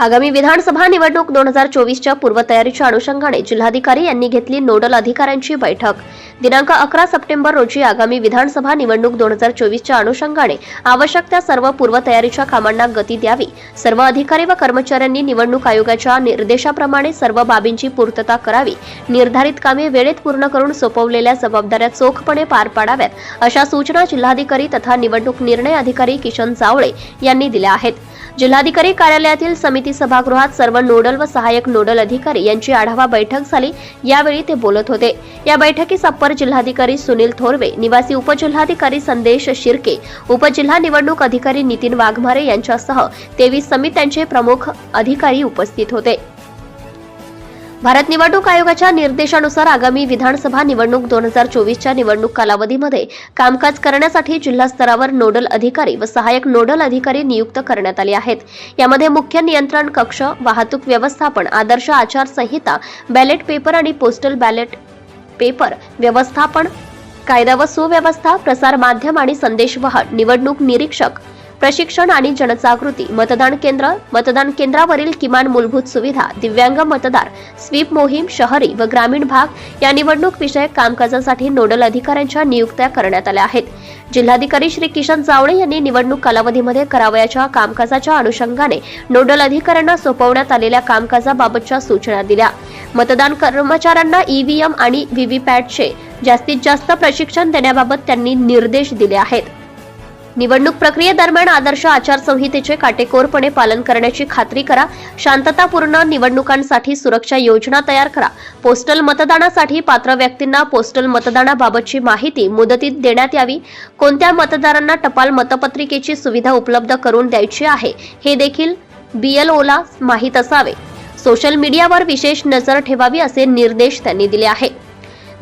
आगामी विधानसभा निवडणूक दोन हजार चोवीसच्या पूर्वतयारीच्या अनुषंगाने जिल्हाधिकारी यांनी घेतली नोडल अधिकाऱ्यांची बैठक. दिनांक अकरा सप्टेंबर रोजी आगामी विधानसभा निवडणूक दोन हजार चोवीसच्या अनुषंगाने आवश्यक त्या सर्व पूर्वतयारीच्या कामांना गती द्यावी. सर्व अधिकारी व कर्मचाऱ्यांनी निवडणूक आयोगाच्या निर्देशाप्रमाणे सर्व बाबींची पूर्तता करावी. निर्धारित कामे वेळेत पूर्ण करून सोपवलेल्या जबाबदाऱ्या चोखपणे पार पाडाव्यात अशा सूचना जिल्हाधिकारी तथा निवडणूक निर्णय अधिकारी किशन जावळे यांनी दिल्या आहेत. जिल्हाधिकारी कार्यालयातील समिती सभागृहात सर्व नोडल व सहाय्यक नोडल अधिकारी यांची आढावा बैठक झाली. यावेळी ते बोलत होते. या बैठकीस अप्पर जिल्हाधिकारी सुनील थोरवे निवासी उपजिल्हाधिकारी संदेश शिर्के उपजिल्हा निवडणूक अधिकारी नितीन वाघमारे यांच्यासह तेवीस समित्यांचे प्रमुख अधिकारी उपस्थित होते. भारत निवडणूक आयोगाच्या निर्देशानुसार आगामी विधानसभा निवडणूक दोन हजार चोवीसच्या निवडणूक कालावधीमध्ये कामकाज करण्यासाठी जिल्हा स्तरावर नोडल अधिकारी व सहाय्यक नोडल अधिकारी नियुक्त करण्यात आले आहेत. यामध्ये मुख्य नियंत्रण कक्ष वाहतूक व्यवस्थापन आदर्श आचारसंहिता बॅलेट पेपर आणि पोस्टल बॅलेट पेपर व्यवस्थापन कायदा व सुव्यवस्था प्रसार माध्यम आणि संदेशवाहन निवडणूक निरीक्षक प्रशिक्षण आणि जनजागृती मतदान केंद्र मतदान केंद्रावरील किमान मूलभूत सुविधा दिव्यांग मतदार स्वीप मोहीम शहरी व ग्रामीण भाग या निवडणूक विषयक कामकाजासाठी नोडल अधिकाऱ्यांच्या नियुक्त्या करण्यात आल्या आहेत. जिल्हाधिकारी श्री किशन जावळे यांनी निवडणूक कालावधीमध्ये करावयाच्या कामकाजाच्या अनुषंगाने नोडल अधिकाऱ्यांना सोपवण्यात आलेल्या कामकाजाबाबतच्या सूचना दिल्या. मतदान कर्मचाऱ्यांना ईव्हीएम आणि व्हीव्हीपॅटचे जास्तीत जास्त प्रशिक्षण देण्याबाबत त्यांनी निर्देश दिले आहेत. निवडणूक प्रक्रियेदरम्यान आदर्श आचारसंहितेचे काटेकोरपणे पालन करण्याची खात्री करा. शांततापूर्ण निवडणुकांसाठी सुरक्षा योजना तयार करा. पोस्टल मतदानासाठी पात्र व्यक्तींना पोस्टल मतदानाबाबतची माहिती मुदतीत देण्यात यावी. कोणत्या मतदारांना टपाल मतपत्रिकेची सुविधा उपलब्ध करून द्यायची आहे हे देखील बीएलओला माहीत असावे. सोशल मीडियावर विशेष नजर ठेवावी असे निर्देश त्यांनी दिले आहे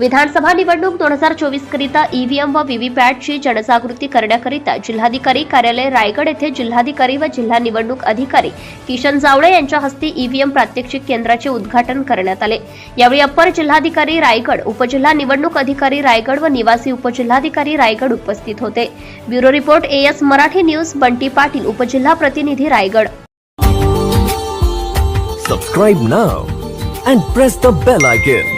विधानसभा निवडणूक दोन हजार चोवीस करिता ईव्हीएम व व्हीव्हीपॅटची जनजागृती करण्याकरिता जिल्हाधिकारी कार्यालय रायगड येथे जिल्हाधिकारी व जिल्हा निवडणूक अधिकारी किशन जावळे यांच्या हस्ते ईव्हीएम प्रात्यक्षिक केंद्राचे उद्घाटन करण्यात आले. यावेळी अप्पर जिल्हाधिकारी रायगड उपजिल्हा निवडणूक अधिकारी रायगड व निवासी उपजिल्हाधिकारी रायगड उपस्थित होते. Bureau report AS Marathi news Bunty Patil उपजिल्हा प्रतिनिधी Raigad. Subscribe now and press the bell icon.